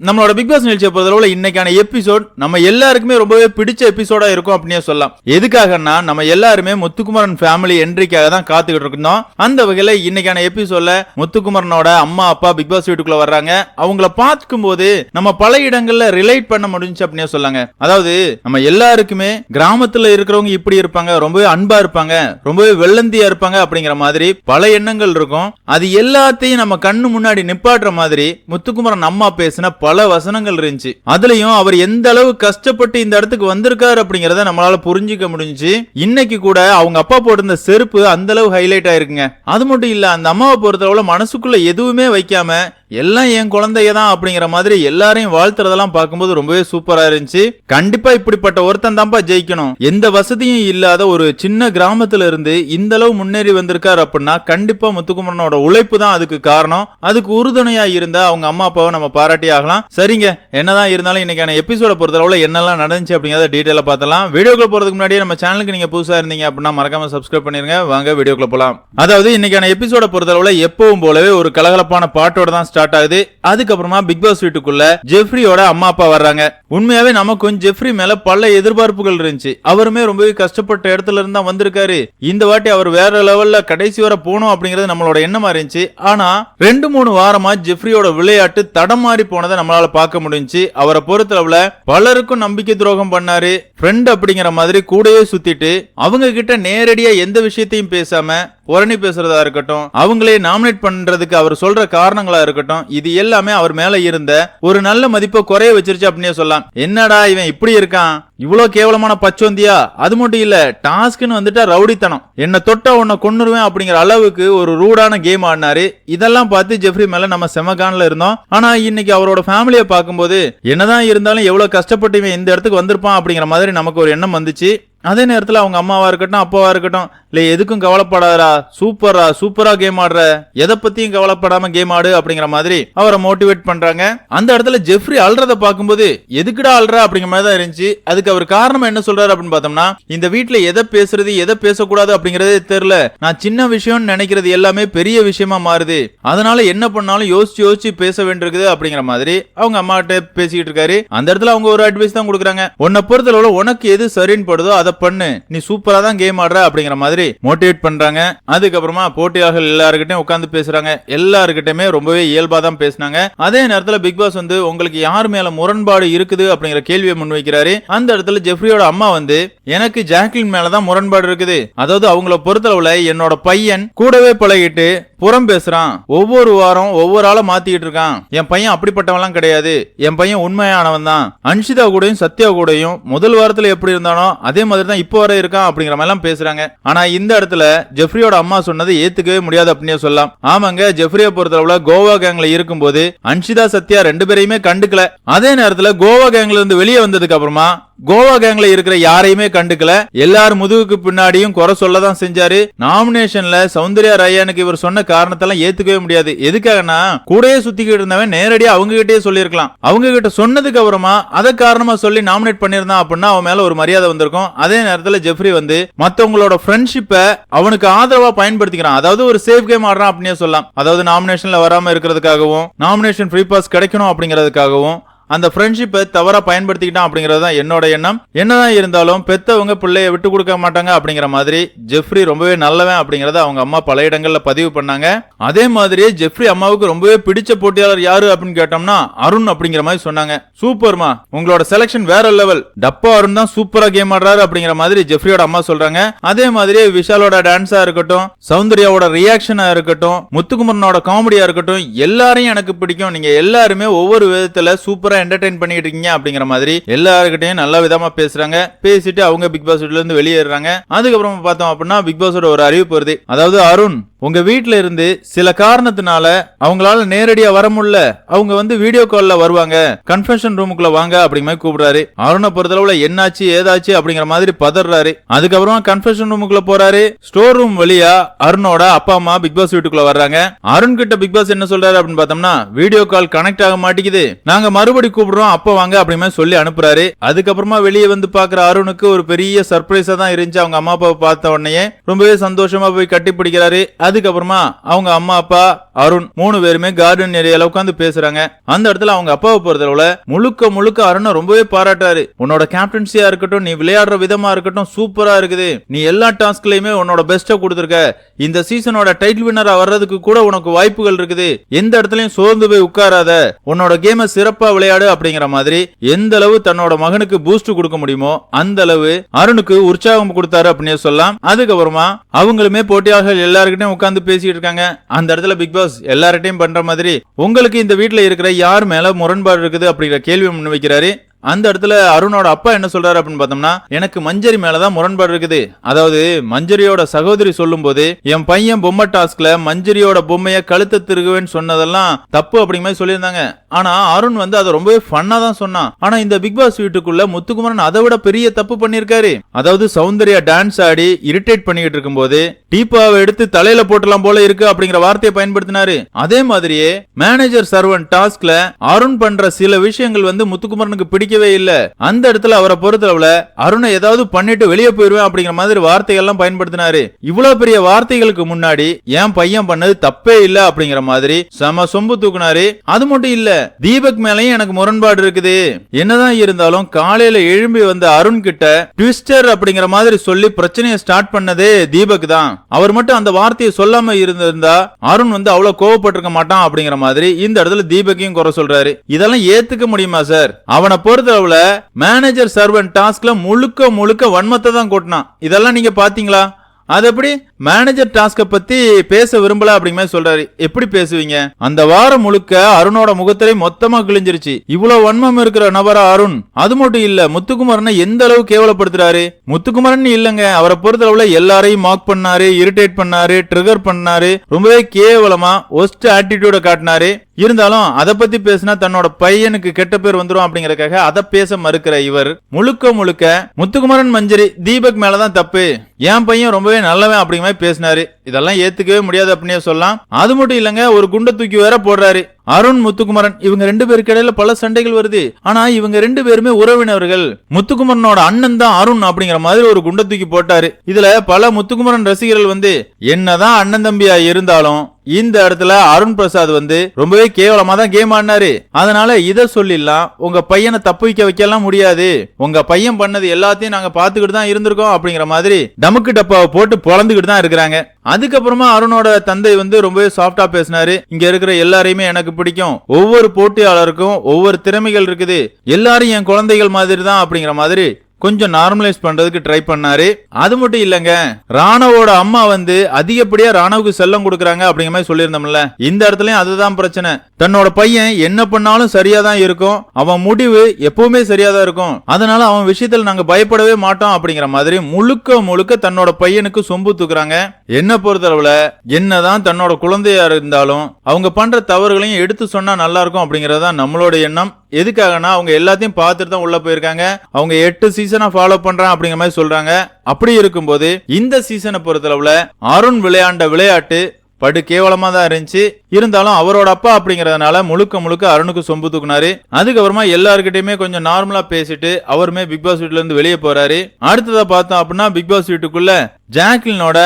நம்மளோட big pass நிகழ்ச்சியை பொறுத்தளவுல இன்னைக்கான எபிசோட் நம்ம எல்லாருக்குமே ரொம்பவே பிடிச்ச எபிசோடா இருக்கும் அப்படின்னே சொல்லலாம். எதுக்காகன்னா நம்ம எல்லாருமே முத்துக்குமரன் ஃபேமிலி என்ட்ரிக்காக தான் காத்துக்கிட்டு இருக்கோம் அந்த வகையில இன்னைக்கான எபிசோட்ல முத்துக்குமரனோட அம்மா அப்பா பிக் பாஸ் வீட்டுக்குள்ள வர்றாங்க. அவங்கள பார்த்துக்கும் போது நம்ம பல இடங்கள்ல ரிலேட் பண்ண முடிஞ்சு அப்படின்னே சொல்லாங்க. அதாவது நம்ம எல்லாருக்குமே கிராமத்துல இருக்கிறவங்க இப்படி இருப்பாங்க ரொம்பவே அன்பா இருப்பாங்க ரொம்பவே வெள்ளந்தியா இருப்பாங்க அப்படிங்கிற மாதிரி பல எண்ணங்கள் இருக்கும். அது எல்லாத்தையும் நம்ம கண்ணு முன்னாடி நிப்பாட்டுற மாதிரி முத்துக்குமரன் அம்மா பேசின பல பல வசனங்கள் இருந்துச்சு. அதுலயும் அவர் எந்த அளவு கஷ்டப்பட்டு இந்த இடத்துக்கு வந்திருக்காரு அப்படிங்கறத நம்மளால புரிஞ்சுக்க முடிஞ்சுச்சு. இன்னைக்கு கூட அவங்க அப்பா போட்டிருந்த செருப்பு அந்த அளவு ஹைலைட் ஆயிருக்குங்க. அது மட்டும் இல்ல அந்த அம்மாவை பொறுத்தளவுல மனசுக்குள்ள எதுவுமே வைக்காம எல்லாம் என் குழந்தைய தான் அப்படிங்கிற மாதிரி எல்லாரையும் வாழ்த்துறதெல்லாம் பார்க்கும்போது ரொம்பவே சூப்பரா இருந்துச்சு. கண்டிப்பா இப்படிப்பட்ட ஒருத்தன் தான்ப்பா ஜெயிக்கணும். எந்த வசதியும் இல்லாத ஒரு சின்ன கிராமத்துல இருந்து இந்த அளவு முன்னேறி வந்திருக்காரு அப்படின்னா கண்டிப்பா முத்துக்குமரனோட உழைப்பு தான் அதுக்கு காரணம். அதுக்கு உறுதுணையா இருந்த அவங்க அம்மா அப்பாவை நம்ம பாராட்டி ஆகலாம். சரிங்க என்னதான் இருந்தாலும் இன்னைக்கான எபிசோட பொறுத்தளவுல என்னெல்லாம் நடந்துச்சு அப்படிங்கறத டீட்டெயிலா பார்த்தலாம் வீடியோக்குள்ள போறதுக்கு முன்னாடியே நம்ம சேனலுக்கு நீங்க புதுசா இருந்தீங்க அப்படின்னா மறக்காம சப்ஸ்கிரைப் பண்ணிருங்க. வாங்க வீடியோக்குள்ள போலாம். அதாவது இன்னைக்கான எபிசோட பொறுத்தளவுல எப்பவும் போலவே ஒரு கலகலப்பான பாட்டோட தான் ஸ்டார்ட் ஆகுது. அதுக்கப்புறமா பிக் பாஸ் வீட்டுக்குள்ள ஜெஃப்ரியோட அம்மா அப்பா வர்றாங்க. உண்மையாவே நமக்கும் ஜெஃப்ரி மேல பல எதிர்பார்ப்புகள் இருந்துச்சு. அவருமே ரொம்பவே கஷ்டப்பட்ட இடத்துல இருந்து தான் வந்திருக்காரு. இந்த வாட்டி அவர் வேற லெவல்ல கடைசி வரை போகணும் அப்படிங்கிறது நம்மளோட எண்ணமா இருந்துச்சு. ஆனா ரெண்டு மூணு வாரமா ஜெஃப்ரியோட விளையாட்டு தடமாறி போனதை நம்மளால பார்க்க முடிஞ்சுச்சு. அவரை பொறுத்தளவுல பலருக்கும் நம்பிக்கை துரோகம் பண்ணாரு. ஃப்ரெண்ட் அப்படிங்கிற மாதிரி கூடயே சுத்திட்டு அவங்க கிட்ட நேரடியா எந்த விஷயத்தையும் பேசாம புரணி பேசுறதா இருக்கட்டும் அவங்களே நாமினேட் பண்றதுக்கு அவர் சொல்ற காரணங்களா இருக்கட்டும் இது எல்லாமே அவர் மேல இருந்த ஒரு நல்ல மதிப்பை குறைய வச்சிருச்சு அப்படின்னே சொல்லலாம். என்னடா இவன் இப்படி இருக்கான்? இவ்வளவு கேவலமான பச்சோந்தியா? அது மட்டும் இல்ல டாஸ்க்னு வந்துட்டா ரவுடித்தனம். என்ன தொட்டா உன்னை கொன்னுருவேன் அப்படிங்கிற அளவுக்கு ஒரு ரூடான கேம் ஆடினாரு. இதெல்லாம் பார்த்து ஜெஃப்ரி மேல நம்ம செமகான்ல இருந்தோம். ஆனா இன்னைக்கு அவரோட ஃபேமிலியை பார்க்கும்போது என்னதான் இருந்தாலும் எவ்வளவு கஷ்டப்பட்டு இவன் இந்த இடத்துக்கு வந்திருப்பான் அப்படிங்கிற மாதிரி நமக்கு ஒரு எண்ணம் வந்துச்சு. அதே நேரத்தில் அவங்க அம்மாவாக இருக்கட்டும் அப்பாவாக இருக்கட்டும் இல்லை எதுக்கும் கவலைப்படாதரா சூப்பரா சூப்பராக கேம் ஆடுற எதை பற்றியும் கவலைப்படாமல் கேம் ஆடு அப்படிங்கிற மாதிரி அவரை மோட்டிவேட் பண்ணுறாங்க அந்த இடத்துல ஜெஃப்ரி அல்றத பார்க்கும்போது எதுக்குடா அல்ற? அப்படிங்கிற மாதிரி தான் இருந்துச்சு. அதுக்கு அவர் காரணம் என்ன சொல்கிறார் அப்படின்னு பார்த்தோம்னா இந்த வீட்டில் எதை பேசுறது எதை பேசக்கூடாது அப்படிங்கிறதே தெரில நான் சின்ன விஷயம்னு நினைக்கிறது எல்லாமே பெரிய விஷயமா மாறுது. அதனால என்ன பண்ணாலும் யோசிச்சு யோசிச்சு பேச வேண்டியிருக்குது அப்படிங்கிற மாதிரி அவங்க அம்மாட்ட பேசிக்கிட்டு இருக்காரு. அந்த இடத்துல அவங்க ஒரு அட்வைஸ் தான் கொடுக்குறாங்க. உன்னை பொறுத்தளவுல உனக்கு எது சரின்னு படுதோ அதை பண்ணு. நீ சூப்பரா தான் கேம் ஆடுற அப்படிங்கிற மாதிரி மோட்டிவேட் பண்றாங்க. அதுக்கப்புறமா போட்டியாளர்கள் எல்லாருக்கிட்டையும் உட்காந்து பேசுறாங்க. எல்லாருக்கிட்டையுமே ரொம்பவே இயல்பா தான் பேசினாங்க. அதே நேரத்துல பிக் பாஸ் வந்து உங்களுக்கு யார் மேல முரண்பாடு இருக்குது? அப்படிங்கிற கேள்வியை முன்வைக்கிறாரு அந்த இடத்துல ஜெஃப்ரியோட அம்மா வந்து எனக்கு ஜாக்லின் மேலதான் முரண்பாடு இருக்குது. அதாவது அவங்கள பொறுத்தளவுல என்னோட பையன் கூடவே பழகிட்டு புறம் பேசுறான். ஒவ்வொரு வாரம் ஒவ்வொரு ஆளை மாத்திக்கிட்டு இருக்கான். என் பையன் அப்படிப்பட்டவன்லாம் கிடையாது. என் பையன் உண்மையானவன் தான். அன்ஷிதா கூடயும் சத்யா கூடயும் முதல் வாரத்துல எப்படி இருந்தானோ அதே மாதிரி தான் இப்போ வரை இருக்கான் அப்படிங்கிற மாதிரி எல்லாம் பேசுறாங்க. ஆனா இந்த இடத்துல ஜெஃப்ரியோட அம்மா சொன்னதை ஏத்துக்கவே முடியாது அப்படின்னு சொல்லலாம். ஆமாங்க ஜெஃப்ரியை பொறுத்தளவுல கோவா கேங்ல இருக்கும்போது அன்ஷிதா சத்யா ரெண்டு பேரையுமே கண்டுக்கல. அதே நேரத்துல கோவா கேங்ல இருந்து வெளியே வந்ததுக்கு அப்புறமா கோவா கேங்ல இருக்கிற யாரையுமே கண்டுக்கல. எல்லார் முதுகுக்கு பின்னாடியும் குறை சொல்லதான் செஞ்சாரு. நாமினேஷன்ல சௌந்தர்யா ரயானுக்கு இவர் சொன்ன காரணத்தெல்லாம் ஏத்துக்கவே முடியாது. எதுக்காகனா கூடயே சுத்திக்கிட்டு இருந்தவன் நேரடியா அவங்க கிட்டே சொல்லியிருக்கலாம். அவங்க கிட்ட சொன்னதுக்கு அப்புறமா அதை காரணமா சொல்லி நாமினேட் பண்ணிருந்தான் அப்படின்னா அவன் மேல ஒரு மரியாதை வந்திருக்கும். அதே நேரத்துல ஜெஃப்ரி வந்து மத்தவங்களோட ஃப்ரெண்ட்ஷிப்பை அவனுக்கு ஆதரவா பயன்படுத்திக்கிறான். அதாவது ஒரு சேஃப் கேம் ஆடுறான் அப்படின்னே சொல்லலாம். அதாவது நாமினேஷன்ல வராம இருக்கிறதுக்காகவும் நாமினேஷன் ஃப்ரீ பாஸ் கிடைக்கணும் அப்படிங்கிறதுக்காகவும் அந்த ஃப்ரெண்ட்ஷிப்பை தவறா பயன்படுத்திக்கிட்டான் அப்படிங்கிறது தான் என்னோட எண்ணம். என்னதான் இருந்தாலும் பெத்தவங்க பிள்ளைய விட்டு கொடுக்க மாட்டாங்க அப்படிங்கிற மாதிரி ஜெஃப்ரி ரொம்பவே நல்லவன் அப்படிங்கறத அவங்க அம்மா பல இடங்கள்ல பதிவு பண்ணாங்க. அதே மாதிரியே ஜெஃப்ரி அம்மாவுக்கு ரொம்பவே பிடிச்ச போட்டியாளர் யாரு அப்படின்னு கேட்டோம்னா அருண் அப்படிங்கிற மாதிரி சொன்னாங்க. சூப்பர்மா உங்களோட செலக்ஷன் வேற லெவல் டப்பா அருண் தான் சூப்பரா கேம் ஆடுறாரு அப்படிங்கிற மாதிரி ஜெஃப்ரியோட அம்மா சொல்றாங்க. அதே மாதிரியே விஷாலோட டான்ஸா இருக்கட்டும் சௌந்தர்யாவோட ரியாக்ஷனா இருக்கட்டும் முத்துக்குமரனோட காமெடியா இருக்கட்டும் எல்லாரையும் எனக்கு பிடிக்கும். நீங்க எல்லாருமே ஒவ்வொரு விதத்துல சூப்பரா என்டர்டைன் பண்ணிட்டு இருக்கீங்க அப்படிங்கிற மாதிரி எல்லாருக்கிட்டையும் நல்ல விதமா பேசுறாங்க. பேசிட்டு அவங்க பிக் பாஸ் வீட்ல இருந்து வெளியேறாங்க அதுக்கப்புறம் பார்த்தோம் அப்படின்னா பிக் பாஸோட ஒரு அறிவிப்பு வருது. அதாவது அருண் உங்க வீட்டுல இருந்து சில காரணத்தினால அவங்களால நேரடியா வர முடியல. அவங்க வந்து வீடியோ கால்ல வருவாங்க. கன்ஃபெஷன் ரூமுக்குள்ள வாங்க அப்படிங்கிற மாதிரி கூப்பிடுறாரு. அருணை பொறுத்தளவுல என்னாச்சு ஏதாச்சு அப்படிங்கிற மாதிரி பதறாரு. அதுக்கப்புறம் கன்ஃபெஷன் ரூமுக்குள்ள போறாரு. ஸ்டோர் ரூம் வழியா அருணோட அப்பா அம்மா பிக் பாஸ் வீட்டுக்குள்ள வர்றாங்க. அருண் கிட்ட பிக் பாஸ் என்ன சொல்றாரு அப்படின்னு பார்த்தோம்னா வீடியோ கால் கனெக்ட் ஆக மாட்டேங்குது. நாங்க மறுபடி கூப்பிடுறோம் அப்ப வாங்க அப்படிமே சொல்லி அனுப்புறாரு. அதுக்கப்புறமா வெளியே வந்து பாக்குற அருணுக்கு ஒரு பெரிய சர்ப்ரைஸா தான் இருந்துச்சு. அவங்க அம்மா அப்பாவை பார்த்த உடனே ரொம்பவே சந்தோஷமா போய் கட்டி பிடிக்கிறாரு. அதுக்கப்புறமா அவங்க அம்மா அப்பா அருண் மூணு பேருமே கார்டன் ஏரியால உட்காந்து பேசுறாங்க. அந்த இடத்துல அவங்க அப்பாவை பொறுத்தளவுல முழுக்க முழுக்க அருணை ரொம்பவே பாராட்டாரு. உன்னோட கேப்டன்சியா இருக்கட்டும் நீ விளையாடுற விதமா இருக்கட்டும் சூப்பரா இருக்குது. நீ எல்லா டாஸ்க்லயுமே உன்னோட பெஸ்ட்டை கொடுத்துருக்க. இந்த சீசனோட டைட்டில் வின்னரா வர்றதுக்கு கூட உனக்கு வாய்ப்புகள் இருக்குது. எந்த இடத்துலயும் சோர்ந்து போய் உட்காராத. உன்னோட கேமை சிறப்பா விளையாடு. அப்படிங்கிற மாதிரி எந்த அளவு தன்னோட மகனுக்கு பூஸ்ட் கொடுக்க முடியுமோ அந்த அளவு அருணுக்கு உற்சாகம் கொடுத்தாரு அப்படின்னு சொல்லலாம். அதுக்கப்புறமா அவங்களுமே போட்டியாளர்கள் எல்லாருக்கிட்டையும் உட்கார்ந்து பேசிட்டு இருக்காங்க. அந்த இடத்துல பிக் பாஸ் எல்லார்ட்டையும் பண்ற மாதிரி உங்களுக்கு இந்த வீட்டுல இருக்கிற யார் மேல முரண்பாடு இருக்குது அப்படிங்கிற கேள்வி முன் வைக்கிறாரு அந்த இடத்துல அருணோட அப்பா என்ன சொல்றாரு அப்படின்னு பார்த்தோம்னா எனக்கு மஞ்சரி மேலதான் முரண்பாடு இருக்குது. அதாவது மஞ்சரியோட சகோதரி சொல்லும் போது என் பையன் பொம்மை டாஸ்க்ல மஞ்சரியோட பொம்மைய கழுத்தை திருகுவேன்னு சொன்னதெல்லாம் தப்பு அப்படிங்கிற மாதிரி சொல்லியிருந்தாங்க. ஆனா அருண் வந்து அதை ரொம்பவே ஃபன்னா தான் சொன்னான். ஆனா இந்த பிக் பாஸ் வீட்டுக்குள்ள முத்துக்குமரன் அதை விட பெரிய தப்பு பண்ணியிருக்காரு. அதாவது சௌந்தர்யா டான்ஸ் ஆடி இரிட்டேட் பண்ணிக்கிட்டு இருக்கும்போது டீப்பாவை எடுத்து தலையில போட்டலாம் போல இருக்கு அப்படிங்கிற வார்த்தையை பயன்படுத்தினாரு. அதே மாதிரியே மேனேஜர் சர்வன் டாஸ்க்ல அருண் பண்ற சில விஷயங்கள் வந்து முத்துக்குமரனுக்கு பிடிக்கவே இல்ல. அந்த இடத்துல அவரை பொறுத்தளவுல அருணை ஏதாவது பண்ணிட்டு வெளியே போயிருவேன் அப்படிங்கிற மாதிரி வார்த்தைகள் எல்லாம் பயன்படுத்தினாரு. இவ்வளவு பெரிய வார்த்தைகளுக்கு முன்னாடி என் பையன் பண்ணது தப்பே இல்ல அப்படிங்கிற மாதிரி செம சொம்பு தூக்குனாரு. அது மட்டும் இல்ல தீபக் மேலயும் எனக்கு முரண்பாடு இருக்குது. என்னதான் இருந்தாலும் காலையில எழும்பி வந்த அருண் கிட்ட ட்விஸ்டர் அப்படிங்கிற மாதிரி சொல்லி பிரச்சனையை ஸ்டார்ட் பண்ணதே தீபக் தான். அவர் மட்டும் அந்த வார்த்தையை சொல்லாம இருந்திருந்தா அருண் வந்து அவ்வளவு கோவப்பட்டிருக்க மாட்டான் அப்படிங்கிற மாதிரி இந்த இடத்துல தீபக்கையும் குறை சொல்றாரு. இதெல்லாம் ஏத்துக்க முடியுமா சார்? அவனை பொறுத்த பொறுத்தளவுல மேனேஜர் சர்வன் டாஸ்க்ல முழுக்க முழுக்க வன்மத்தை தான் கொட்டினான். இதெல்லாம் நீங்க பாத்தீங்களா? அது எப்படி? மேனேஜர் டாஸ்கை பத்தி பேச விரும்பல அப்படிங்கிற மாதிரி சொல்றாரு. எப்படி பேசுவீங்க? அந்த வாரம் முழுக்க அருணோட முகத்திலே மொத்தமா கிழிஞ்சிருச்சு. இவ்வளவு வன்மம் இருக்கிற நபரா அருண். அது மட்டும் இல்ல முத்துக்குமரனை எந்த அளவு கேவலப்படுத்துறாரு? முத்துக்குமரன் இல்லங்க. அவரை பொறுத்தளவுல எல்லாரையும் மார்க் பண்ணாரு இரிட்டேட் பண்ணாரு ட்ரிகர் பண்ணாரு. ரொம்பவே கேவலமா ஒஸ்ட் ஆட்டிடியூட காட்டினாரு. இருந்தாலும் அதை பத்தி பேசினா தன்னோட பையனுக்கு கெட்ட பேர் வந்துடும் அப்படிங்கறக்காக அதை பேச மறுக்கிற இவர். முழுக்க முழுக்க முத்துக்குமரன் மஞ்சரி தீபக் மேலதான் தப்பு. என் பையன் ரொம்பவே நல்லவன் அப்படிங்கிற மாதிரி பேசினாரு. இதெல்லாம் ஏத்துக்கவே முடியாது அப்படின்னே சொல்லலாம். அது மட்டும் இல்லங்க ஒரு குண்டை தூக்கி வேற போடுறாரு. அருண் முத்துக்குமரன் இவங்க ரெண்டு பேருக்கு இடையில பல சண்டைகள் வருது. ஆனா இவங்க ரெண்டு பேருமே உறவினர்கள். முத்துக்குமரனோட அண்ணன் தான் அருண் அப்படிங்கிற மாதிரி ஒரு குண்டை தூக்கி போட்டாரு. இதுல பல முத்துக்குமரன் ரசிகர்கள் வந்து என்னதான் அண்ணன் தம்பியா இருந்தாலும் இந்த இடத்துல அருண் பிரசாத் வந்து ரொம்பவே கேவலமா தான் கேம் ஆடினாரு. அதனால இத சொல்லிடலாம் உங்க பையனை தப்பு வைக்க வைக்கலாம் முடியாது. உங்க பையன் பண்ணது எல்லாத்தையும் நாங்க பாத்துக்கிட்டு தான் இருந்திருக்கோம் அப்படிங்கிற மாதிரி டமுக்கு டப்பாவை போட்டு பொழந்துக்கிட்டு தான் இருக்கிறாங்க. அதுக்கப்புறமா அருணோட தந்தை வந்து ரொம்பவே சாஃப்டா பேசினாரு. இங்க இருக்கிற எல்லாரையுமே எனக்கு பிடிக்கும். ஒவ்வொரு போட்டியாளருக்கும் ஒவ்வொரு திறமைகள் இருக்குது. எல்லாரும் என் குழந்தைகள் மாதிரி தான் அப்படிங்கிற மாதிரி கொஞ்சம் நார்மலைஸ் பண்றதுக்கு ட்ரை பண்ணாரு. அது மட்டும் இல்லங்க ராணவோட அம்மா வந்து அதிகப்படியா ராணவுக்கு செல்லம் கொடுக்கறாங்க அப்படிங்கிற மாதிரி சொல்லியிருந்தோம்ல. இந்த இடத்துலயும் அதுதான் பிரச்சனை. தன்னோட பையன் என்ன பண்ணாலும் சரியா தான் இருக்கும். அவன் முடிவு எப்பவுமே சரியா தான் இருக்கும். அதனால அவன் விஷயத்துல நாங்க பயப்படவே மாட்டோம் அப்படிங்கிற மாதிரி முழுக்க முழுக்க தன்னோட பையனுக்கு சொம்பு தூக்குறாங்க. என்ன பொறுத்தளவுல என்னதான் தன்னோட குழந்தையா இருந்தாலும் அவங்க பண்ற தவறுகளையும் எடுத்து சொன்னா நல்லா இருக்கும் அப்படிங்கறதுதான் நம்மளோட எண்ணம். எதுக்காகனா அவங்க எல்லாத்தையும் பார்த்துட்டு தான் உள்ள போயிருக்காங்க. அவங்க எட்டு சீசனா ஃபாலோ பண்றான் அப்படிங்கிற மாதிரி சொல்றாங்க. அப்படி இருக்கும்போது இந்த சீசனை பொறுத்தளவுல அருண் விளையாண்ட விளையாட்டு படு கேவலமா தான் இருந்துச்சு. இருந்தாலும் அவரோட அப்பா அப்படிங்கறதுனால முழுக்க முழுக்க அருணுக்கு சொம்பு தூக்குனாரு. அதுக்கப்புறமா எல்லாருக்கிட்டையுமே கொஞ்சம் நார்மலா பேசிட்டு அவருமே பிக் பாஸ் வீட்ல இருந்து வெளியே போறாரு. அடுத்ததா பார்த்தோம் அப்படின்னா பிக் பாஸ் வீட்டுக்குள்ள ஜாக்லினோட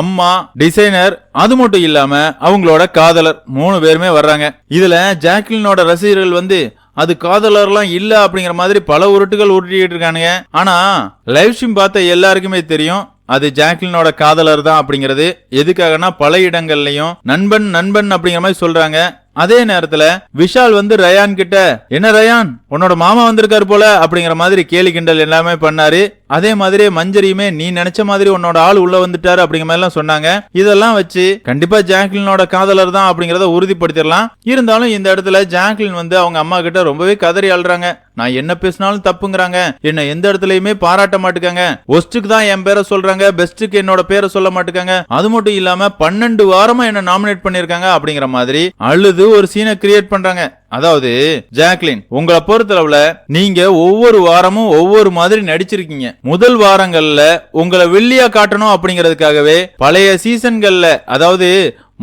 அம்மா டிசைனர் அது மட்டும் இல்லாம அவங்களோட காதலர் மூணு பேருமே வர்றாங்க. இதுல ஜாக்லினோட ரசிகர்கள் வந்து அது காதலர்லாம் இல்ல அப்படிங்கிற மாதிரி பல உருட்டுகள் உருட்டிக்கிட்டு இருக்கானுங்க. ஆனா லைவ் ஸ்ட்ரீம் பார்த்த எல்லாருக்குமே தெரியும் அது ஜாக்லினோட காதலர் தான் அப்படிங்கிறது. எதுக்காகனா பல இடங்கள்லயும் நண்பன் நண்பன் அப்படிங்கிற மாதிரி சொல்றாங்க. அதே நேரத்துல விஷால் வந்து ரயான் கிட்ட என்ன ரயான்? உன்னோட மாமா வந்திருக்காரு போல அப்படிங்கிற மாதிரி கேலி கிண்டல் எல்லாமே பண்ணாரு. அதே மாதிரி மஞ்சரியுமே நீ நினைச்ச மாதிரி உன்னோட ஆள் உள்ள வந்துட்டாரு அப்படிங்கிற மாதிரி எல்லாம் சொன்னாங்க. இதெல்லாம் வச்சு கண்டிப்பா ஜாக்லினோட காதலர் தான் அப்படிங்கறத உறுதிப்படுத்திடலாம். இருந்தாலும் இந்த இடத்துல ஜாக்லின் வந்து அவங்க அம்மா கிட்ட ரொம்பவே கதறி அழுறாங்க. நான் என்ன பேசினாலும் தப்புங்கிறாங்க. என்ன எந்த இடத்துலயுமே பாராட்ட மாட்டுக்காங்க. ஒஸ்ட்டுக்கு தான் என் பேரை சொல்றாங்க. பெஸ்ட்டுக்கு என்னோட பேரை சொல்ல மாட்டுக்காங்க. அது மட்டும் இல்லாம பன்னெண்டு வாரமா என்ன நாமினேட் பண்ணிருக்காங்க அப்படிங்கிற மாதிரி அழுது ஒரு சீனை கிரியேட் பண்றாங்க. அதாவது ஜாக்லின் உங்களை பொறுத்தளவுல நீங்க ஒவ்வொரு வாரமும் ஒவ்வொரு மாதிரி நடிச்சிருக்கீங்க. முதல் வாரங்கள்ல உங்களை வெள்ளியா காட்டணும் அப்படிங்கறதுக்காகவே பழைய சீசன்கள்ல அதாவது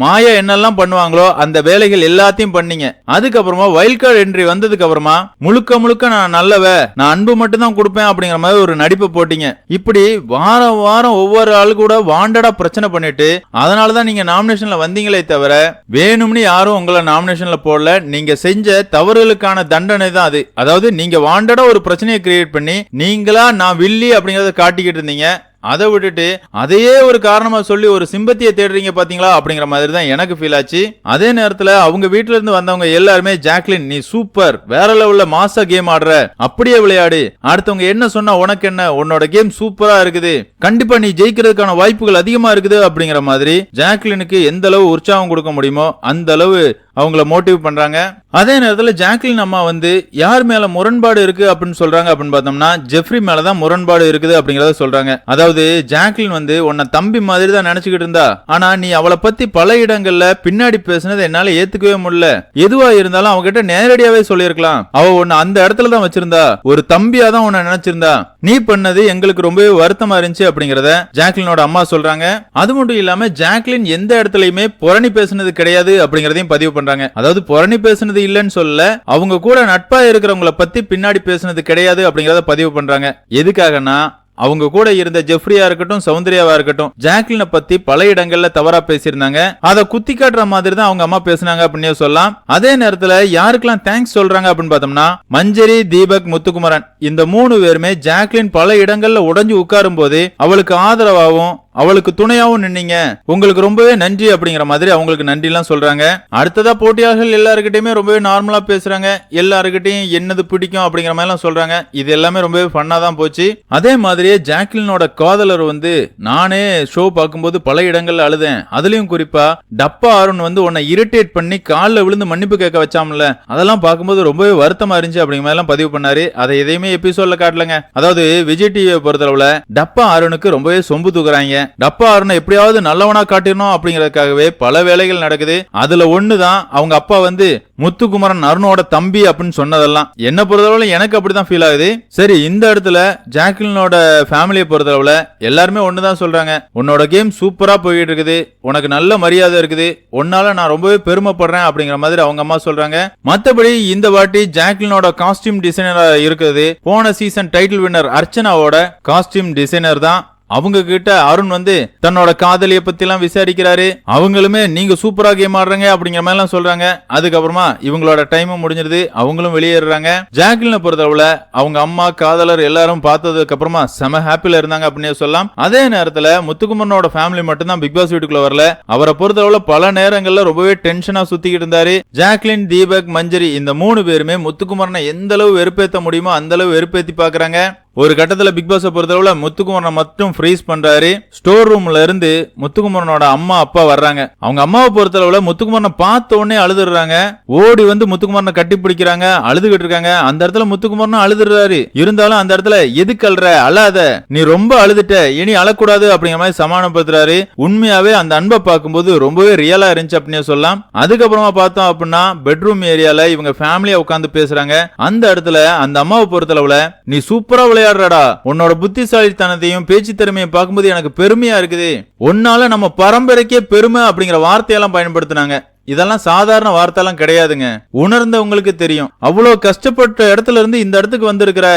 மாயா என்னெல்லாம் பண்ணுவாங்களோ அந்த வேலைகள் எல்லாத்தையும் பண்ணீங்க. அதுக்கப்புறமா வைல்ட் கார்டு என்ட்ரி வந்ததுக்கு அப்புறமா முழுக்க முழுக்க நான் நல்லவ நான் அன்பு மட்டும் தான் கொடுப்பேன் அப்படிங்கிற மாதிரி ஒரு நடிப்பை போட்டீங்க. இப்படி வாரம் வாரம் ஒவ்வொரு ஆளு கூட வாண்டடா பிரச்சனை பண்ணிட்டு அதனாலதான் நீங்க நாமினேஷன்ல வந்தீங்களே தவிர வேணும்னு யாரும் உங்களை நாமினேஷன்ல போடல. நீங்க செஞ்ச தவறுகளுக்கான தண்டனை தான் அது. அதாவது நீங்க வாண்டடா ஒரு பிரச்சனையை கிரியேட் பண்ணி நீங்களா நான் வில்லி அப்படிங்கறத காட்டிக்கிட்டு இருந்தீங்க. அதை விட்டுட்டு அதையே ஒரு காரணமா சொல்லி ஒரு சிம்பத்தியை தேடுறீங்க பாத்தீங்களா அப்படிங்கிற மாதிரி தான் எனக்கு ஃபீல் ஆச்சு. அதே நேரத்துல அவங்க வீட்டுல இருந்து வந்தவங்க எல்லாருமே ஜாக்லின் நீ சூப்பர். வேற லெவல்ல மாசா கேம் ஆடுற. அப்படியே விளையாடு. அடுத்தவங்க என்ன சொன்னா உனக்கு என்ன? உன்னோட கேம் சூப்பரா இருக்குது. கண்டிப்பா நீ ஜெயிக்கிறதுக்கான வாய்ப்புகள் அதிகமா இருக்குது. அப்படிங்கிற மாதிரி ஜாக்லினுக்கு எந்த அளவு உற்சாகம் கொடுக்க முடியுமோ அந்த அளவு அவங்கள மோட்டிவ் பண்றாங்க. அதே நேரத்துல ஜாக்லின் அம்மா வந்து யார் மேல முரண்பாடு இருக்கு? அப்படின்னு சொல்றாங்க அப்படின்னு பார்த்தோம்னா ஜெஃப்ரி மேலதான் முரண்பாடு இருக்குது அப்படிங்கறத சொல்றாங்க. அதாவது ஜாக்லின் வந்து உன்னை தம்பி மாதிரி தான் நினைச்சுக்கிட்டு இருந்தா. ஆனா நீ அவளை பத்தி பல இடங்கள்ல பின்னாடி பேசுனதை என்னால ஏத்துக்கவே முடியல. எதுவா இருந்தாலும் அவகிட்ட நேரடியாவே சொல்லியிருக்கலாம். அவ உன்னை அந்த இடத்துல தான் வச்சிருந்தா. ஒரு தம்பியா தான் உன்னை நினைச்சிருந்தா. நீ பண்ணது எங்களுக்கு ரொம்பவே வருத்தமா இருந்துச்சு அப்படிங்கறத ஜாக்லினோட அம்மா சொல்றாங்க. அது மட்டும் இல்லாம ஜாக்லின் எந்த இடத்துலயுமே புரணி பேசுனது கிடையாது அப்படிங்கறதையும் பதிவு பண்றாங்க. அதாவது புரணி பேசுனது இல்லைன்னு சொல்லல அவங்க கூட நட்பா இருக்கிறவங்கள பத்தி பின்னாடி பேசுனது கிடையாது அப்படிங்கறத பதிவு பண்றாங்க. எதுக்காகனா அவங்க கூட இருந்த ஜெஃப்ரியா இருக்கட்டும் சௌந்தர்யாவா இருக்கட்டும் ஜாக்லினை பத்தி பல இடங்கள்ல தவறா பேசியிருந்தாங்க. அதை குத்தி காட்டுற மாதிரி தான் அவங்க அம்மா பேசுனாங்க அப்படின்னு சொல்லலாம். அதே நேரத்துல யாருக்கெல்லாம் தேங்க்ஸ் சொல்றாங்க அப்படின்னு பார்த்தோம்னா மஞ்சரி தீபக் முத்துக்குமரன். இந்த மூணு பேருமே ஜாக்லின் பல இடங்கள்ல உடஞ்சு உட்காரும் போது அவளுக்கு ஆதரவாகவும் அவளுக்கு துணையாவும் நின்னீங்க. உங்களுக்கு ரொம்பவே நன்றி அப்படிங்கிற மாதிரி அவங்களுக்கு நன்றி எல்லாம் சொல்றாங்க. அடுத்ததா போட்டியாளர்கள் எல்லாருக்கிட்டையுமே ரொம்பவே நார்மலா பேசுறாங்க. எல்லாருக்கிட்டையும் என்னது பிடிக்கும் அப்படிங்கிற மாதிரி எல்லாம் சொல்றாங்க. இது எல்லாமே ரொம்பவே ஃபன்னா தான் போச்சு. அதே மாதிரியே ஜாக்லினோட காதலர் வந்து நானே ஷோ பார்க்கும்போது பல இடங்கள்ல அழுதேன். அதுலயும் குறிப்பா டப்பா அருண் வந்து உன்னை இரிட்டேட் பண்ணி காலில் விழுந்து மன்னிப்பு கேட்க வச்சாமல அதெல்லாம் பார்க்கும்போது ரொம்பவே வருத்தமா இருந்துச்சு அப்படிங்கிற மாதிரி எல்லாம் பதிவு பண்ணாரு. அதை எதையுமே எபிசோட்ல காட்டலங்க. அதாவது விஜய் டிவியை பொறுத்தளவுல டப்பா அருணுக்கு ரொம்பவே சொம்பு தூக்குறாங்க. டப்பா அருணை எப்படியாவது நல்லவனா காட்டிடணும் அப்படிங்கறதுக்காகவே பல வேலைகள் நடக்குது. அதுல ஒண்ணுதான் அவங்க அப்பா வந்து முத்துக்குமரன் அருணோட தம்பி அப்படின்னு சொன்னதெல்லாம். என்ன பொறுத்தளவுல எனக்கு அப்படிதான் ஃபீல் ஆகுது. சரி இந்த இடத்துல ஜாக்லினோட ஃபேமிலியை பொறுத்தளவுல எல்லாருமே ஒண்ணுதான் சொல்றாங்க. உன்னோட கேம் சூப்பரா போயிட்டு இருக்குது. உனக்கு நல்ல மரியாதை இருக்குது. உன்னால நான் ரொம்பவே பெருமைப்படுறேன் அப்படிங்கிற மாதிரி அவங்க அம்மா சொல்றாங்க. மத்தபடி இந்த வாட்டி ஜாக்லினோட காஸ்டியூம் டிசைனரா இருக்கிறது போன சீசன் டைட்டில் வின்னர் அர்ச்சனாவோட காஸ்டியூம் டிசைனர் தான். அவங்க கிட்ட அருண் வந்து தன்னோட காதலிய பத்தி எல்லாம் விசாரிக்கிறாரு. அவங்களுமே நீங்க சூப்பரா கேம் ஆடுறீங்க அப்படிங்கிற மாதிரி எல்லாம் சொல்றாங்க. அதுக்கப்புறமா இவங்களோட டைமும் முடிஞ்சிருது அவங்களும் வெளியேறாங்க ஜாக்லினை பொறுத்தளவுல அவங்க அம்மா காதலர் எல்லாரும் பார்த்ததுக்கு அப்புறமா செம ஹாப்பில இருந்தாங்க அப்படின்னு சொல்லலாம். அதே நேரத்துல முத்துக்குமரனோட ஃபேமிலி மட்டும்தான் பிக் பாஸ் வீட்டுக்குள்ள வரல. அவரை பொறுத்தளவுல பல நேரங்கள்ல ரொம்பவே டென்ஷனா சுத்திக்கிட்டு இருந்தாரு. ஜாக்லின் தீபக் மஞ்சரி இந்த மூணு பேருமே முத்துக்குமரனை எந்த அளவு வெறுப்பேத்த முடியுமோ அந்த அளவு வெறுப்பேத்தி பாக்குறாங்க ஒரு கட்டத்துல பிக் பாஸை பொறுத்தளவுல முத்துக்குமரனை மட்டும் ஃப்ரீஸ் பண்றாரு. ஸ்டோர் ரூம்ல இருந்து முத்துக்குமரனோட அம்மா அப்பா வர்றாங்க. அவங்க அம்மாவை பொறுத்தளவுல முத்துக்குமரனை பார்த்த உடனே அழுதுறாங்க ஓடி வந்து முத்துக்குமரனை கட்டி பிடிக்கிறாங்க அழுதுகிட்டு இருக்காங்க. அந்த இடத்துல முத்துக்குமரனும் அழுதுறாரு இருந்தாலும் அந்த இடத்துல எதுக்கு அழுற அழாத நீ ரொம்ப அழுதுட்ட இனி அழக்கூடாது அப்படிங்கிற மாதிரி சமாதானப்படுத்துறாரு. உண்மையாவே அந்த அன்பை பார்க்கும்போது ரொம்பவே ரியலா இருந்துச்சு அப்படின்னு சொல்லலாம். அதுக்கப்புறமா பார்த்தோம் அப்படின்னா பெட்ரூம் ஏரியால இவங்க ஃபேமிலியா உட்காந்து பேசுறாங்க. அந்த இடத்துல அந்த அம்மாவை பொறுத்தளவுல நீ சூப்பரா விளையாடுறடா. உன்னோட புத்திசாலித்தனத்தையும் பேச்சு திறமையும் பார்க்கும்போது எனக்கு பெருமையா இருக்குது. உன்னால நம்ம பரம்பரைக்கே பெருமை அப்படிங்கிற வார்த்தையெல்லாம் பயன்படுத்தினாங்க. இதெல்லாம் சாதாரண வார்த்தைலாம் கிடையாதுங்க. உணர்ந்தவங்களுக்கு தெரியும். அவ்வளவு கஷ்டப்பட்ட இடத்துல இருந்து இந்த இடத்துக்கு வந்திருக்கிற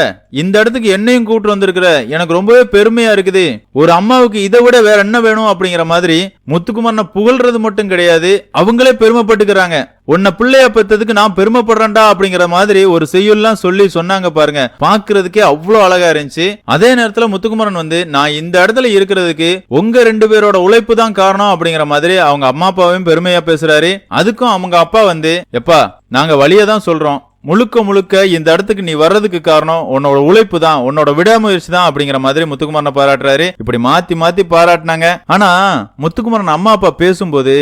இந்த இடத்துக்கு என்னையும் கூட்டு வந்திருக்கிற எனக்கு ரொம்பவே பெருமையா இருக்குது. ஒரு அம்மாவுக்கு இதை விட வேற என்ன வேணும் அப்படிங்கிற மாதிரி முத்துக்குமரனை புகழ்றது மட்டும் கிடையாது. அவங்களே பெருமைப்பட்டுக்கிறாங்க. உன்னை பிள்ளைய பெத்ததுக்கு நான் பெருமைப்படுறேன்டா அப்படிங்கிற மாதிரி ஒரு செய்யுள்லாம் சொல்லி சொன்னாங்க பாருங்க. பாக்குறதுக்கே அவ்வளவு அழகா இருந்துச்சு. அதே நேரத்துல முத்துக்குமரன் வந்து நான் இந்த இடத்துல இருக்கிறதுக்கு உங்க ரெண்டு பேரோட உழைப்பு தான் காரணம் அப்படிங்கிற மாதிரி அவங்க அம்மா அப்பாவையும் பெருமையா பேசுறாரு. அதுக்கும் அவங்க அப்பா வந்து எப்பா நாங்க வழியை தான் சொல்றோம். முழுக்க முழுக்க இந்த இடத்துக்கு நீ வர்றதுக்கு காரணம் உன்னோட உழைப்பு தான் உன்னோட விடாமுயற்சி தான் அப்படிங்கிற மாதிரி முத்துக்குமரனை பாராட்டுறாரு. இப்படி மாத்தி மாத்தி பாராட்டினாங்க. ஆனா முத்துக்குமரன் அம்மா அப்பா பேசும்போது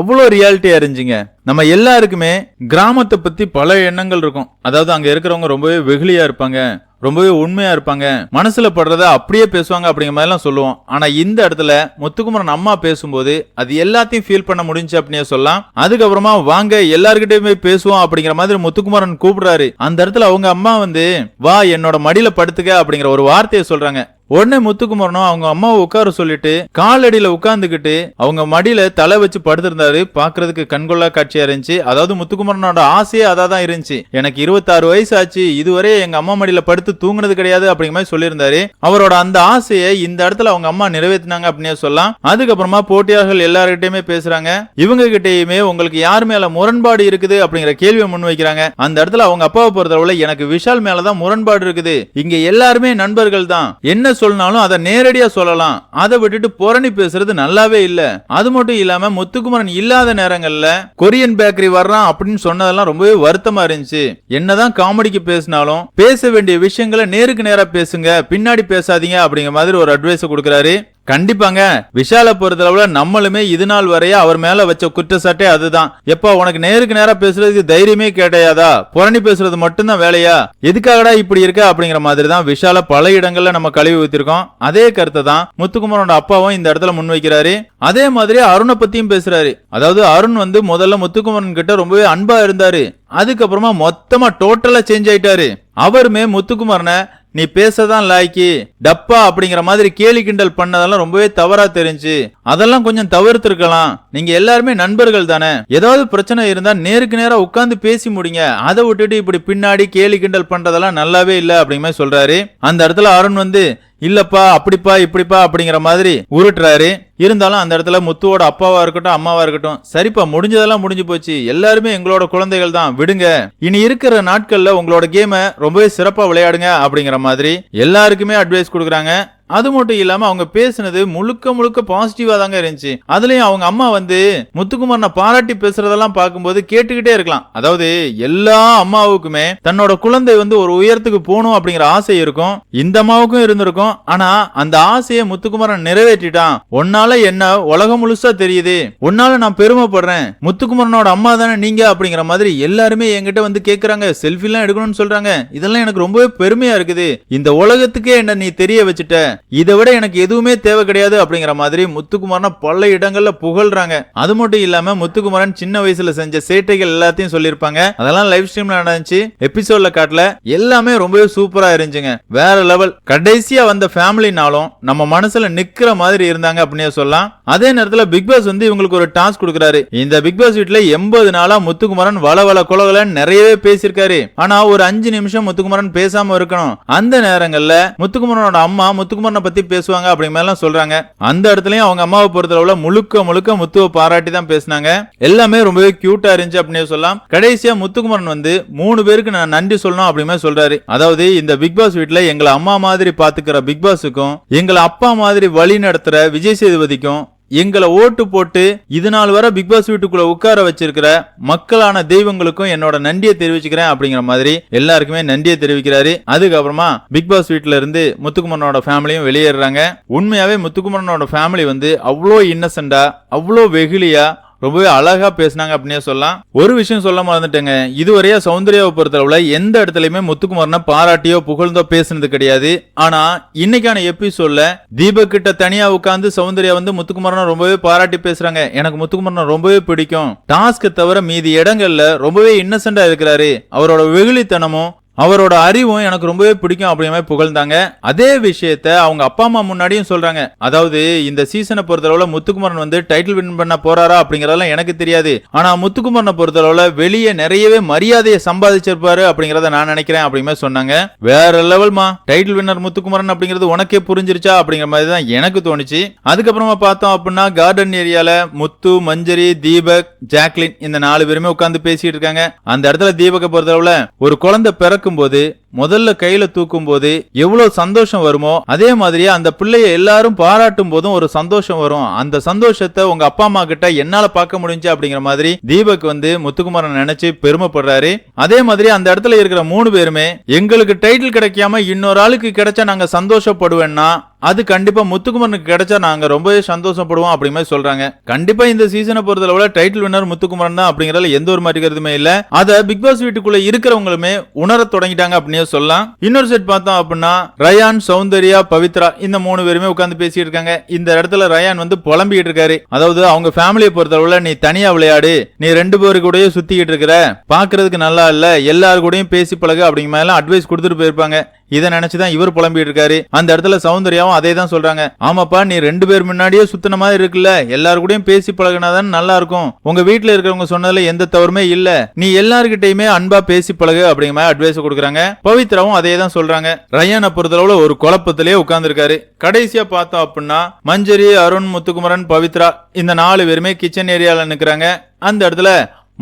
அவ்வளோ ரியாலிட்டியா இருந்துச்சுங்க. நம்ம எல்லாருக்குமே கிராமத்தை பத்தி பல எண்ணங்கள் இருக்கும். அதாவது அங்க இருக்கிறவங்க ரொம்பவே வெகுளியா இருப்பாங்க. ரொம்பவே உண்மையா இருப்பாங்க. மனசுல படுறத அப்படியே பேசுவாங்க அப்படிங்கிற மாதிரிலாம் சொல்லுவோம். ஆனா இந்த இடத்துல முத்துக்குமரன் அம்மா பேசும்போது அது எல்லாத்தையும் ஃபீல் பண்ண முடிஞ்சு அப்படின்னு சொல்லலாம். அதுக்கப்புறமா வாங்க எல்லாருக்கிட்டயுமே பேசுவோம் அப்படிங்கிற மாதிரி முத்துக்குமரன் கூப்பிடுறாரு. அந்த இடத்துல அவங்க அம்மா வந்து வா என்னோட மடியில படுத்துக்க அப்படிங்கிற ஒரு வார்த்தையை சொல்றாங்க. உடனே முத்துக்குமரனும் அவங்க அம்மாவை உட்கார சொல்லிட்டு காலடியில உட்கார்ந்துகிட்டு அவங்க மடியில தலை வச்சு படுத்திருந்தாரு. பாக்குறதுக்கு கண்கொள்ளா காட்சியா இருந்துச்சு. அதாவது முத்துக்குமரனோட ஆசையே அதான் இருந்துச்சு. எனக்கு இருபத்தாறு வயசு ஆச்சு. இதுவரை எங்க அம்மா மடியில படுத்து தூங்குனது கிடையாது அப்படிங்கிற மாதிரி சொல்லியிருந்தாரு. அவரோட அந்த ஆசையை இந்த இடத்துல அவங்க அம்மா நிறைவேற்றினாங்க அப்படின்னு சொல்லலாம். அதுக்கப்புறமா போட்டியாளர்கள் எல்லார்கிட்டயுமே பேசுறாங்க. இவங்க கிட்டயுமே உங்களுக்கு யார் மேல முரண்பாடு இருக்குது அப்படிங்கிற கேள்வியை முன்வைக்கிறாங்க அந்த இடத்துல அவங்க அப்பாவை பொறுத்தளவுல எனக்கு விஷால் மேலதான் முரண்பாடு இருக்குது. இங்க எல்லாருமே நண்பர்கள் தான் என்ன சொன்னாலும் அதை நேரடியா சொல்லலாம். அதை விட்டுட்டு புரணி பேசுறது நல்லாவே இல்ல. அது மட்டும் இல்லாம முத்துக்குமரன் இல்லாத நேரங்கள்ல கொரியன் பேக்கரி வர்றான் அப்படின்னு சொன்னதெல்லாம் ரொம்பவே வருத்தமா இருந்துச்சு. என்னதான் காமெடிக்கு பேசினாலும் பேச வேண்டிய விஷயங்களை நேருக்கு நேரா பேசுங்க பின்னாடி பேசாதீங்க அப்படிங்கிற மாதிரி ஒரு அட்வைஸ் கொடுக்குறாரு கண்டிப்பாங்க. விஷால பொறுத்தளவுல நம்மளுமே இது நாள் வரைய அவர் மேல வச்ச குற்றச்சாட்டே அதுதான். எப்பா உனக்கு நேருக்கு நேரா பேசுறதுக்கு தைரியமே கிடையாதா புரணி பேசுறது மட்டும்தான் வேலையா? எதுக்காகடா இப்படி இருக்க? அப்படிங்கிற மாதிரி தான் விஷால பல இடங்கள்ல நம்ம கழுவி ஊத்திருக்கோம் அதே கருத்தை தான் முத்துக்குமரனோட அப்பாவும் இந்த இடத்துல முன்வைக்கிறாரு அதே மாதிரி அருணை பத்தியும் பேசுறாரு. அதாவது அருண் வந்து முதல்ல முத்துக்குமரன் கிட்ட ரொம்பவே அன்பா இருந்தாரு. அதுக்கப்புறமா மொத்தமா டோட்டலா சேஞ்ச் ஆயிட்டாரு. அவருமே முத்துக்குமரனை நீ பேசதான் லாய்க்கி. டப்பா அப்படிங்கிற மாதிரி கேலி கிண்டல் பண்ணதெல்லாம் ரொம்பவே தவறா தெரிஞ்சு. அதெல்லாம் கொஞ்சம் தவிர்த்திருக்கலாம். நீங்க எல்லாருமே நண்பர்கள் தானே. ஏதாவது பிரச்சனை இருந்தா நேருக்கு நேரா உட்காந்து பேசி முடிங்க. அதை விட்டுட்டு இப்படி பின்னாடி கேலி கிண்டல் பண்றதெல்லாம் நல்லாவே இல்ல அப்படிங்கிற மாதிரி சொல்றாரு. அந்த இடத்துல அருண் வந்து இல்லப்பா அப்படிப்பா இப்படிப்பா அப்படிங்கிற மாதிரி உருட்டுறாரு. இருந்தாலும் அந்த இடத்துல முத்துவோட அப்பாவா இருக்கட்டும் அம்மாவா இருக்கட்டும் சரிப்பா முடிஞ்சதெல்லாம் முடிஞ்சு போச்சு. எல்லாருமே எங்களோட குழந்தைகள் தான். விடுங்க. இனி இருக்கிற நாட்கள்ல உங்களோட கேமை ரொம்பவே சிறப்பா விளையாடுங்க அப்படிங்கிற மாதிரி எல்லாருக்குமே அட்வைஸ் கொடுக்குறாங்க. அது மட்டும் இல்லாம அவங்க பேசினது முழுக்க முழுக்க பாசிட்டிவா தாங்க இருந்துச்சு. அதுலயும் அவங்க அம்மா வந்து முத்துக்குமாரனை பாராட்டி பேசுறதெல்லாம் பார்க்கும்போது கேட்டுக்கிட்டே இருக்கலாம். அதாவது எல்லா அம்மாவுக்குமே தன்னோட குழந்தை வந்து ஒரு உயரத்துக்கு போகணும் அப்படிங்கிற ஆசை இருக்கும். இந்த அம்மாவுக்கும் இருந்திருக்கும். ஆனா அந்த ஆசையை முத்துக்குமாரன் நிறைவேற்றிட்டான். உன்னால என்ன உலகம் முழுசா தெரியுது. உன்னால நான் பெருமைப்படுறேன். முத்துக்குமாரனோட அம்மா தானே நீங்க அப்படிங்கிற மாதிரி எல்லாருமே என்கிட்ட வந்து கேக்குறாங்க. செல்ஃபி எல்லாம் எடுக்கணும்னு சொல்றாங்க. இதெல்லாம் எனக்கு ரொம்பவே பெருமையா இருக்குது. இந்த உலகத்துக்கே என்ன நீ தெரிய வச்சுட்ட? இதை விட எனக்கு எதுவுமே தேவை கிடையாது அப்படிங்கிற மாதிரி முத்துக்குமாரனை பல இடங்கள்ல புகழ்றாங்க. அது மட்டும் இல்லாம முத்துக்குமாரன் சின்ன வயசுல செஞ்ச சேட்டைகள் எல்லாத்தையும் சொல்லியிருப்பாங்க. அதெல்லாம் லைவ் ஸ்ட்ரீம்ல நடந்துச்சு. எபிசோட்ல காட்டல. எல்லாமே ரொம்பவே சூப்பரா இருந்துச்சுங்க. வேற லெவல் கடைசியா வந்த ஃபேமிலினாலும் நம்ம மனசுல நிக்கிற மாதிரி இருந்தாங்க அப்படின்னே சொல்லலாம். அதே நேரத்துல பிக் பாஸ் வந்து இவங்களுக்கு ஒரு டாஸ்க் கொடுக்குறாரு. இந்த பிக் பாஸ் வீட்டுல எண்பது நாளா முத்துக்குமாரன் வள வள குலகலன்னு நிறையவே பேசியிருக்காரு. ஆனா ஒரு அஞ்சு நிமிஷம் முத்துக்குமாரன் பேசாம இருக்கணும். அந்த நேரங்கள்ல முத்துக்குமாரனோட அம்மா முத்துக்குமாரனை பத்தி பேசுவாங்க அப்படிங்கிற மாதிரி எல்லாம் சொல்றாங்க. அந்த இடத்துலயும் அவங்க அம்மாவை பொறுத்தளவுல முழுக்க முழுக்க முத்துவை பாராட்டி தான் பேசினாங்க. எல்லாமே ரொம்பவே கியூட்டா இருந்துச்சு அப்படின்னு சொல்லலாம். கடைசியா முத்துக்குமரன் வந்து மூணு பேருக்கு நான் நன்றி சொல்லணும் அப்படிங்கிற மாதிரி சொல்றாரு. அதாவது இந்த பிக் பாஸ் வீட்டுல எங்களை அம்மா மாதிரி பாத்துக்கிற பிக் பாஸுக்கும் எங்களை அப்பா மாதிரி வழி நடத்துற விஜய் சேதுபதிக்கும் எங்களை ஓட்டு போட்டு இது நாள் வரை பிக் பாஸ் வீட்டுக்குள்ள உட்கார வச்சிருக்கிற மக்களான தெய்வங்களுக்கும் என்னோட நன்றியை தெரிவிச்சுக்கிறேன் அப்படிங்கிற மாதிரி எல்லாருக்குமே நன்றியை தெரிவிக்கிறாரு. அதுக்கப்புறமா பிக் பாஸ் வீட்டுல இருந்து முத்துக்குமரனோட ஃபேமிலியும் வெளியேறாங்க உண்மையாவே முத்துக்குமரனோட ஃபேமிலி வந்து அவ்வளோ இன்னசென்டா அவ்வளோ வெகுளியா ரொம்பவே அழகா பேசினாங்க அப்படின்னே சொல்லலாம். ஒரு விஷயம் சொல்ல மறந்துட்டேங்க. இதுவரையா சௌந்தர்யாவை பொறுத்தளவுல எந்த இடத்துலயுமே முத்துக்குமரனை பாராட்டியோ புகழ்ந்தோ பேசுனது கிடையாது. ஆனா இன்னைக்கான எபிசோட்ல தீபக் கிட்ட தனியா உட்காந்து சௌந்தர்யா வந்து முத்துக்குமரனை ரொம்பவே பாராட்டி பேசுறாங்க. எனக்கு முத்துக்குமரனை ரொம்பவே பிடிக்கும். டாஸ்க்கு தவிர மீதி இடங்கள்ல ரொம்பவே இன்னசென்டா இருக்கிறாரு. அவரோட வெகுளித்தனமும் அவரோட அறிவும் எனக்கு ரொம்பவே பிடிக்கும் அப்படிங்கிற மாதிரி புகழ்ந்தாங்க. அதே விஷயத்த அவங்க அப்பா அம்மா முன்னாடியும் சொல்றாங்க. அதாவது இந்த சீசனை பொறுத்தளவுல முத்துக்குமரன் வந்து டைட்டில் வின் பண்ண போறாரா அப்படிங்கறதெல்லாம் எனக்கு தெரியாது. ஆனா முத்துக்குமரனை பொறுத்தளவுல வெளியே நிறையவே மரியாதையை சம்பாதிச்சிருப்பாரு அப்படிங்கறத நான் நினைக்கிறேன் அப்படிங்கிற மாதிரி சொன்னாங்க. வேற லெவல்மா டைட்டில் வின்னர் முத்துக்குமரன் அப்படிங்கிறது உனக்கே புரிஞ்சிருச்சா அப்படிங்கிற மாதிரி தான் எனக்கு தோணுச்சு. அதுக்கப்புறமா பார்த்தோம் அப்படின்னா கார்டன் ஏரியால முத்து மஞ்சரி தீபக் ஜாக்லின் இந்த நாலு பேருமே உட்காந்து பேசிட்டு இருக்காங்க. அந்த இடத்துல தீபக்கை பொறுத்தளவுல ஒரு குழந்தை பிறக்கு பார்க்கும்போது முதல்ல கையில தூக்கும் போது எவ்வளவு சந்தோஷம் வருமோ அதே மாதிரியே அந்த பிள்ளைய எல்லாரும் பாராட்டும் போதும் ஒரு சந்தோஷம் வரும். அந்த சந்தோஷத்தை உங்க அப்பா அம்மா கிட்ட என்னால பார்க்க முடிஞ்சு அப்படிங்கிற மாதிரி தீபக் வந்து முத்துக்குமாரன் நினைச்சு பெருமைப்படுறாரு. அதே மாதிரி அந்த இடத்துல இருக்கிற மூணு பேருமே எங்களுக்கு டைட்டில் கிடைக்காம இன்னொரு ஆளுக்கு கிடைச்சா நாங்க சந்தோஷப்படுவேன்னா அது கண்டிப்பா முத்துக்குமரனுக்கு கிடைச்சா நாங்க ரொம்பவே சந்தோஷப்படுவோம் அப்படி மாதிரி சொல்றாங்க. கண்டிப்பா இந்த சீசனை பொறுத்தளவுல டைட்டில் வின்னர் முத்துக்குமரன் தான் அப்படிங்கறதுல எந்த ஒரு மாதிரி கருத்துமே இல்ல. அத பிக் பாஸ் வீட்டுக்குள்ள இருக்கிறவங்களுமே உணர தொடங்கிட்டாங்க அப்படின்னு அப்படின்னே சொல்லலாம். இன்னொரு செட் பார்த்தோம் அப்படின்னா ரயான் சௌந்தர்யா பவித்ரா இந்த மூணு பேருமே உட்காந்து பேசிட்டு இருக்காங்க. இந்த இடத்துல ரயான் வந்து புலம்பிக்கிட்டு இருக்காரு. அதாவது அவங்க ஃபேமிலியை பொறுத்தளவுல நீ தனியா விளையாடு. நீ ரெண்டு பேரு கூடயே சுத்திக்கிட்டு இருக்கிற. பாக்குறதுக்கு நல்லா இல்ல. எல்லாரு கூடயும் பேசி பழகு அப்படிங்கிற மாதிரி அட்வைஸ் கொடுத்துட்டு போயிருப்பாங்க. இதை நினைச்சுதான் இவர் புலம்பிட்டு இருக்காரு. அந்த இடத்துல சௌந்தர்யாவும் அதே தான் சொல்றாங்க. ஆமாப்பா நீ ரெண்டு பேர் முன்னாடியே சுத்தின மாதிரி இருக்குல்ல. எல்லாரு கூடயும் பேசி பழகுனாதான் நல்லா இருக்கும். உங்க வீட்டுல இருக்கிறவங்க சொன்னதுல எந்த தவறுமே இல்ல. நீ எல்லாருக்கிட்டையுமே அன்பா பேசி பழகு அப்படிங்கிற மாதிரி அட்வைஸ் கொடுக்குறாங்க. பவித்ராவும் அதே தான் சொல்றாங்க. ரயானை பொறுத்தளவுல ஒரு குழப்பத்திலே உட்கார்ந்துருக்காரு. கடைசியா பார்த்தோம் அப்படின்னா மஞ்சரி அருண் முத்துக்குமரன் பவித்ரா இந்த நாலு பேருமே கிச்சன் ஏரியால நிக்கிறாங்க. அந்த இடத்துல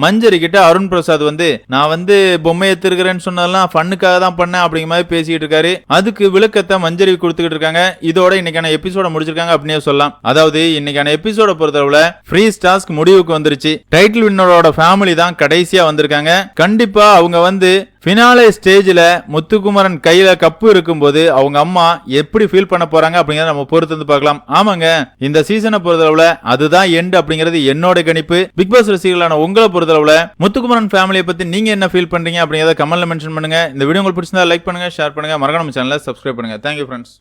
மஞ்சரி கிட்ட அருண் பிரசாத் வந்து நான் வந்து பொம்மை எடுத்துருக்கிறேன்னு சொன்னதெல்லாம் ஃபண்ணுக்காக தான் பண்ணேன் அப்படிங்கிற மாதிரி பேசிக்கிட்டு இருக்காரு. அதுக்கு விளக்கத்தை மஞ்சரி கொடுத்துக்கிட்டு இருக்காங்க. இதோட இன்னைக்கான எபிசோட முடிச்சிருக்காங்க அப்படின்னே சொல்லலாம். அதாவது இன்னைக்கான எபிசோட பொறுத்தளவுல ஃப்ரீ டாஸ்க் முடிவுக்கு வந்துருச்சு. டைட்டில் வின்னரோட ஃபேமிலி தான் கடைசியா வந்திருக்காங்க. கண்டிப்பா அவங்க வந்து ஃபினாலே ஸ்டேஜில் முத்துக்குமரன் கையில் கப்பு இருக்கும்போது அவங்க அம்மா எப்படி ஃபீல் பண்ண போறாங்க அப்படிங்கிறத நம்ம பொறுத்து வந்து பார்க்கலாம். ஆமாங்க இந்த சீசனை பொறுத்தளவில் அதுதான் எண்ட் அப்படிங்கிறது என்னோட கணிப்பு. பிக் பாஸ் ரசிகர்களான உங்களை பொறுத்தளவுல முத்துக்குமரன் ஃபேமிலியை பத்தி நீங்க என்ன ஃபீல் பண்றீங்க அப்படிங்கறத கமெண்ட்ல மென்ஷன் பண்ணுங்க. இந்த வீடியோ உங்களுக்கு பிடிச்சிருந்தா லைக் பண்ணுங்க ஷேர் பண்ணுங்க. மறக்காம சேனலை சப்ஸ்கிரைப் பண்ணுங்க. Thank you friends